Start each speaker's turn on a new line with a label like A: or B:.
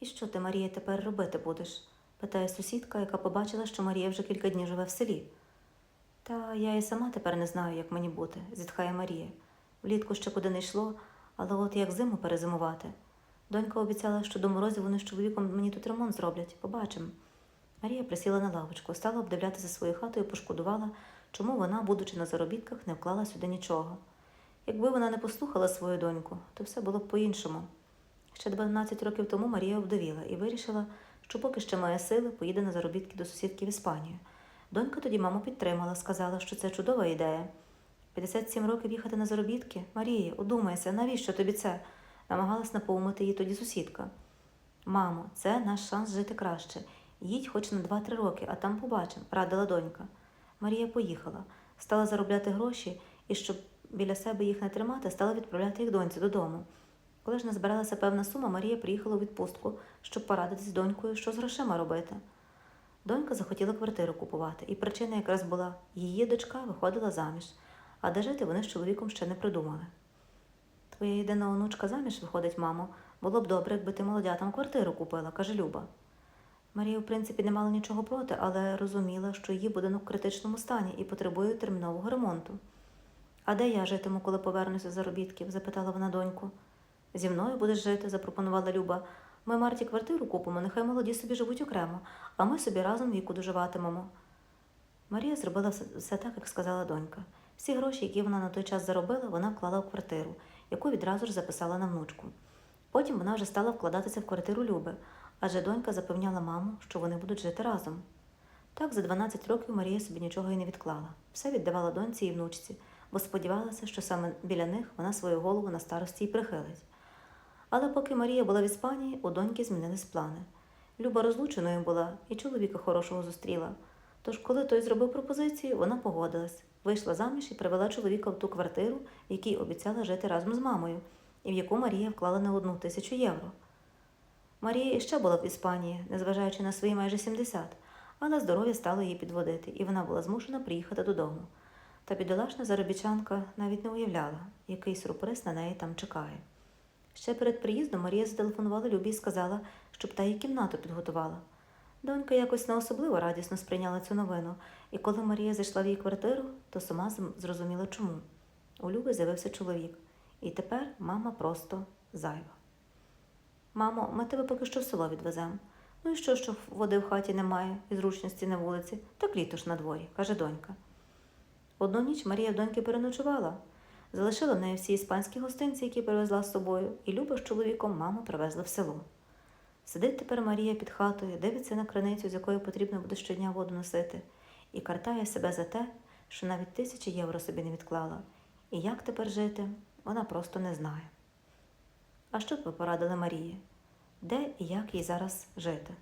A: І що ти, Марія, тепер робити будеш? питає сусідка, яка побачила, що Марія вже кілька днів живе в селі. Та я і сама тепер не знаю, як мені бути, зітхає Марія. Влітку ще куди не йшло, але от як зиму перезимувати. Донька обіцяла, що до морозів вони з чоловіком мені тут ремонт зроблять. Побачимо. Марія присіла на лавочку, стала обдивлятися свою хату і пошкодувала, чому вона, будучи на заробітках, не вклала сюди нічого. Якби вона не послухала свою доньку, то все було б по-іншому. Ще 12 років тому Марія обдовіла і вирішила, що поки ще має сили, поїде на заробітки до сусідки в Іспанію. Донька тоді маму підтримала, сказала, що це чудова ідея. 57 років їхати на заробітки? Марія, удумайся, навіщо тобі це? намагалась напоумити її тоді сусідка. Мамо, це наш шанс жити краще. Їдь хоч на 2-3 роки, а там побачимо, радила донька. Марія поїхала, стала заробляти гроші і, щоб біля себе їх не тримати, стала відправляти їх доньці додому. Коли ж назбиралася певна сума, Марія приїхала у відпустку, щоб порадитись з донькою, що з грошима робити. Донька захотіла квартиру купувати, і причина якраз була її дочка виходила заміж, а де жити вони з чоловіком ще не придумали. Твоя єдина онучка заміж виходить, мамо. Було б добре, якби ти молодятам квартиру купила, каже Люба. Марія, в принципі, не мала нічого проти, але розуміла, що її будинок в критичному стані і потребує термінового ремонту. А де я житиму, коли повернуся з заробітків? запитала вона доньку. Зі мною будеш жити, запропонувала Люба. Ми Марті квартиру купимо, нехай молоді собі живуть окремо, а ми собі разом віку доживатимемо. Марія зробила все, так, як сказала донька. Всі гроші, які вона на той час заробила, вона вклала в квартиру, яку відразу ж записала на внучку. Потім вона вже стала вкладатися в квартиру Люби, адже донька запевняла маму, що вони будуть жити разом. Так, за 12 років Марія собі нічого й не відклала. Все віддавала доньці і внучці, бо сподівалася, що саме біля них вона свою голову на старості й прихилить. Але поки Марія була в Іспанії, у доньки змінились плани. Люба розлученою була і чоловіка хорошого зустріла. Тож, коли той зробив пропозицію, вона погодилась, вийшла заміж і привела чоловіка в ту квартиру, в якій обіцяла жити разом з мамою, і в яку Марія вклала не одну тисячу євро. Марія іще була в Іспанії, незважаючи на свої майже 70, але здоров'я стало її підводити, і вона була змушена приїхати додому. Та бідолашна заробітчанка навіть не уявляла, який сюрприз на неї там чекає. Ще перед приїздом Марія зателефонувала Любі і сказала, щоб та їй кімнату підготувала. Донька якось не особливо радісно сприйняла цю новину, і коли Марія зайшла в її квартиру, то сама зрозуміла чому. У Люби з'явився чоловік, і тепер мама просто зайва. Мамо, ми тебе поки що в село відвеземо. Ну і що, що води в хаті немає і зручності на вулиці, так літо ж на дворі, каже донька. Одну ніч Марія в доньки переночувала, залишила в неї всі іспанські гостинці, які привезла з собою, і Люба з чоловіком маму привезли в село. Сидить тепер Марія під хатою, дивиться на криницю, з якої потрібно буде щодня воду носити, і картає себе за те, що навіть тисячі євро собі не відклала. І як тепер жити, вона просто не знає. А що б ви порадили Марії? Де і як їй зараз жити?